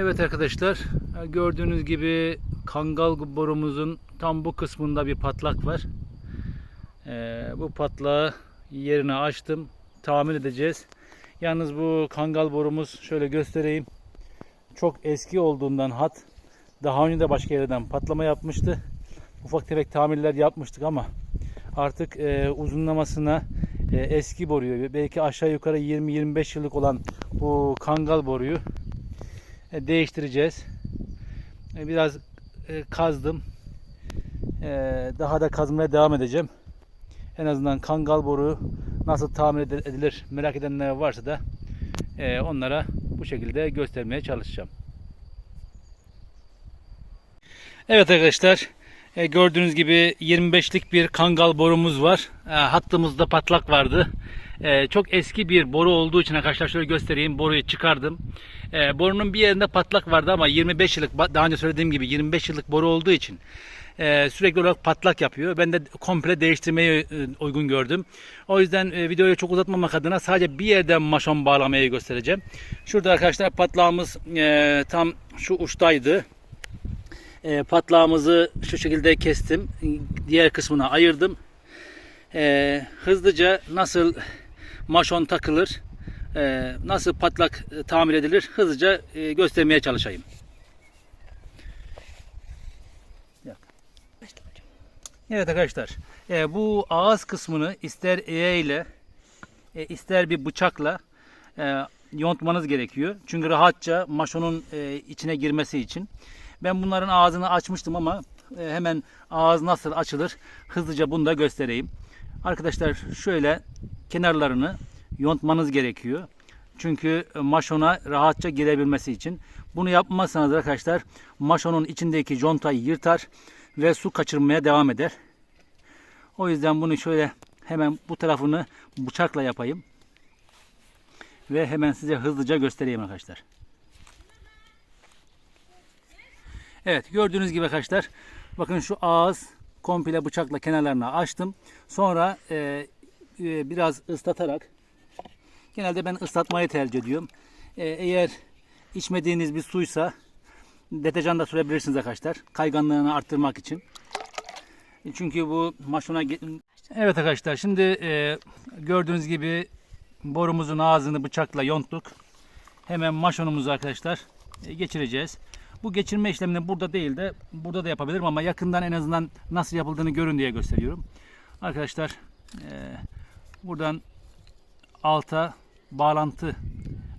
Evet arkadaşlar gördüğünüz gibi kangal borumuzun tam bu kısmında bir patlak var. Ee, bu patlağı yerine açtım. Tamir edeceğiz. Yalnız bu kangal borumuz şöyle göstereyim. Çok eski olduğundan hat daha önce de başka yerden patlama yapmıştı. Ufak tefek tamirler yapmıştık ama artık e, uzunlamasına e, eski boruyu belki aşağı yukarı 20-25 yıllık olan bu kangal boruyu e, değiştireceğiz. E, Biraz e, kazdım. E, Daha da kazmaya devam edeceğim. En azından kangal boru nasıl tamir ed- edilir merak edenler varsa da e, onlara bu şekilde göstermeye çalışacağım. Evet arkadaşlar e, gördüğünüz gibi 25'lik bir kangal borumuz var. E, hattımızda patlak vardı. E, çok eski bir boru olduğu için arkadaşlar şöyle göstereyim. Boruyu çıkardım. E, borunun bir yerinde patlak vardı ama 25 yıllık daha önce söylediğim gibi 25 yıllık boru olduğu için e, sürekli olarak patlak yapıyor. Ben de komple değiştirmeyi e, uygun gördüm. O yüzden e, videoyu çok uzatmamak adına sadece bir yerden maşon bağlamayı göstereceğim. Şurada arkadaşlar patlağımız e, tam şu uçtaydı. E, patlağımızı şu şekilde kestim. Diğer kısmına ayırdım. E, hızlıca nasıl maşon takılır, e, nasıl patlak e, tamir edilir hızlıca e, göstermeye çalışayım. Evet arkadaşlar, e, bu ağız kısmını ister eğe ile e, ister bir bıçakla e, yontmanız gerekiyor. Çünkü rahatça maşonun e, içine girmesi için. Ben bunların ağzını açmıştım ama e, hemen ağız nasıl açılır hızlıca bunu da göstereyim. Arkadaşlar şöyle kenarlarını yontmanız gerekiyor. Çünkü maşona rahatça girebilmesi için. Bunu yapmazsanız arkadaşlar maşonun içindeki contayı yırtar ve su kaçırmaya devam eder. O yüzden bunu şöyle hemen bu tarafını bıçakla yapayım. Ve hemen size hızlıca göstereyim arkadaşlar. Evet gördüğünüz gibi arkadaşlar bakın şu ağız komple bıçakla kenarlarını açtım. Sonra e, e, biraz ıslatarak genelde ben ıslatmayı tercih ediyorum. E, eğer içmediğiniz bir suysa deterjan da sürebilirsiniz arkadaşlar. Kayganlığını arttırmak için. E, Çünkü bu maşona Evet arkadaşlar şimdi gördüğünüz gibi borumuzun ağzını bıçakla yonttuk. Hemen maşonumuzu arkadaşlar geçireceğiz. Bu geçirme işlemini burada değil de burada da yapabilirim ama yakından en azından nasıl yapıldığını görün diye gösteriyorum. Arkadaşlar e, buradan alta bağlantı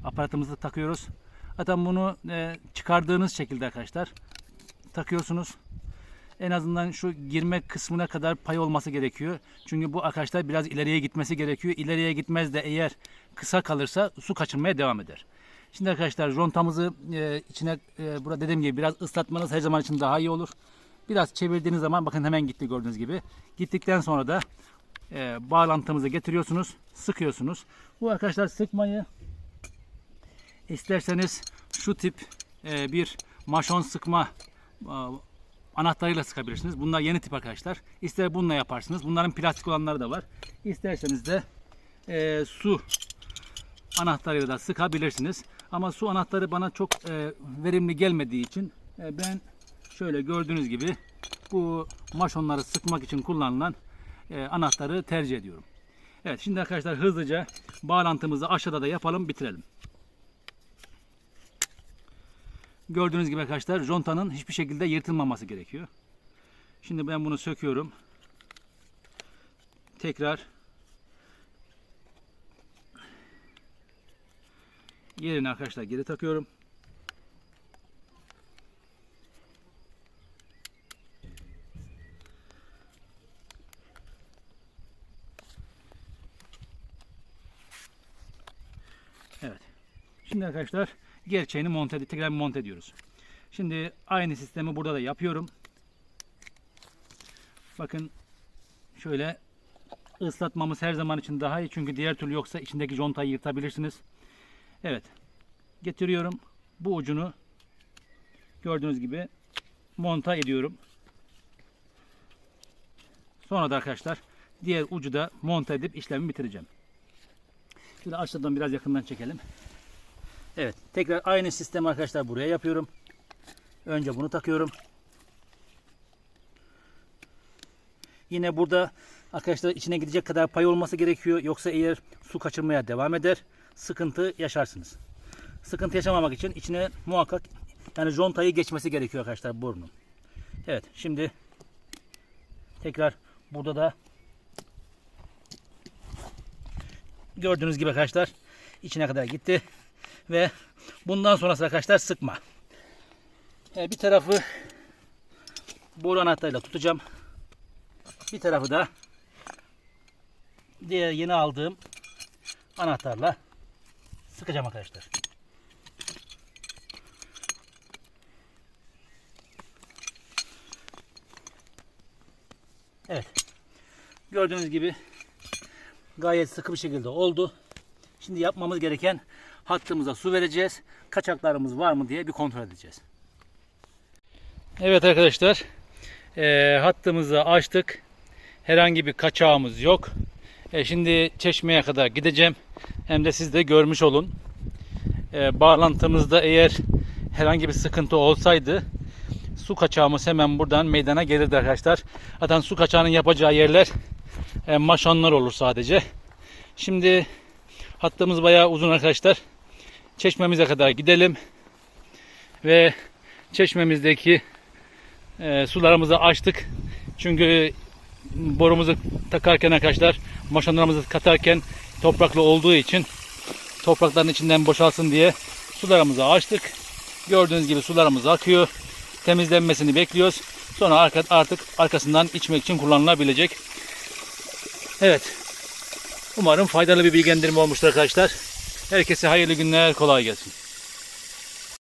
aparatımızı takıyoruz. Zaten bunu e, çıkardığınız şekilde arkadaşlar takıyorsunuz. En azından şu girme kısmına kadar pay olması gerekiyor. Çünkü bu arkadaşlar biraz ileriye gitmesi gerekiyor. İleriye gitmez de eğer kısa kalırsa su kaçırmaya devam eder. Şimdi arkadaşlar rontamızı e, içine e, burada dediğim gibi biraz ıslatmanız her zaman için daha iyi olur. Biraz çevirdiğiniz zaman bakın hemen gitti gördüğünüz gibi. Gittikten sonra da e, bağlantımızı getiriyorsunuz, sıkıyorsunuz. Bu arkadaşlar sıkmayı isterseniz şu tip e, bir maşon sıkma e, anahtarıyla sıkabilirsiniz. Bunlar yeni tip arkadaşlar. İster bununla yaparsınız. Bunların plastik olanları da var. İsterseniz de e, su anahtarıyla da sıkabilirsiniz. Ama su anahtarı bana çok e, verimli gelmediği için e, ben şöyle gördüğünüz gibi bu maşonları sıkmak için kullanılan e, anahtarı tercih ediyorum. Evet şimdi arkadaşlar hızlıca bağlantımızı aşağıda da yapalım bitirelim. Gördüğünüz gibi arkadaşlar contanın hiçbir şekilde yırtılmaması gerekiyor. Şimdi ben bunu söküyorum. Tekrar yerine arkadaşlar geri takıyorum. Evet. Şimdi arkadaşlar gerçeğini monte tekrar monte ediyoruz. Şimdi aynı sistemi burada da yapıyorum. Bakın şöyle ıslatmamız her zaman için daha iyi çünkü diğer türlü yoksa içindeki contayı yırtabilirsiniz. Evet. Getiriyorum. Bu ucunu gördüğünüz gibi monta ediyorum. Sonra da arkadaşlar diğer ucu da monte edip işlemi bitireceğim. Şöyle aşağıdan biraz yakından çekelim. Evet. Tekrar aynı sistem arkadaşlar buraya yapıyorum. Önce bunu takıyorum. Yine burada arkadaşlar içine gidecek kadar pay olması gerekiyor. Yoksa eğer su kaçırmaya devam eder sıkıntı yaşarsınız. Sıkıntı yaşamamak için içine muhakkak yani jontayı geçmesi gerekiyor arkadaşlar burnun. Evet şimdi tekrar burada da gördüğünüz gibi arkadaşlar içine kadar gitti ve bundan sonrası arkadaşlar sıkma. Ee, bir tarafı boru anahtarıyla tutacağım. Bir tarafı da diğer yeni aldığım anahtarla sıkacağım arkadaşlar. Evet. Gördüğünüz gibi gayet sıkı bir şekilde oldu. Şimdi yapmamız gereken hattımıza su vereceğiz. Kaçaklarımız var mı diye bir kontrol edeceğiz. Evet arkadaşlar. eee, hattımızı açtık. Herhangi bir kaçağımız yok. E, şimdi çeşmeye kadar gideceğim. Hem de siz de görmüş olun. E, bağlantımızda eğer herhangi bir sıkıntı olsaydı su kaçağımız hemen buradan meydana gelirdi arkadaşlar. Zaten su kaçağının yapacağı yerler e, maşanlar olur sadece. Şimdi hattımız bayağı uzun arkadaşlar. Çeşmemize kadar gidelim. Ve çeşmemizdeki e, sularımızı açtık. Çünkü borumuzu takarken arkadaşlar maşanlarımızı katarken topraklı olduğu için toprakların içinden boşalsın diye sularımızı açtık. Gördüğünüz gibi sularımız akıyor. Temizlenmesini bekliyoruz. Sonra artık arkasından içmek için kullanılabilecek. Evet. Umarım faydalı bir bilgilendirme olmuştur arkadaşlar. Herkese hayırlı günler, kolay gelsin.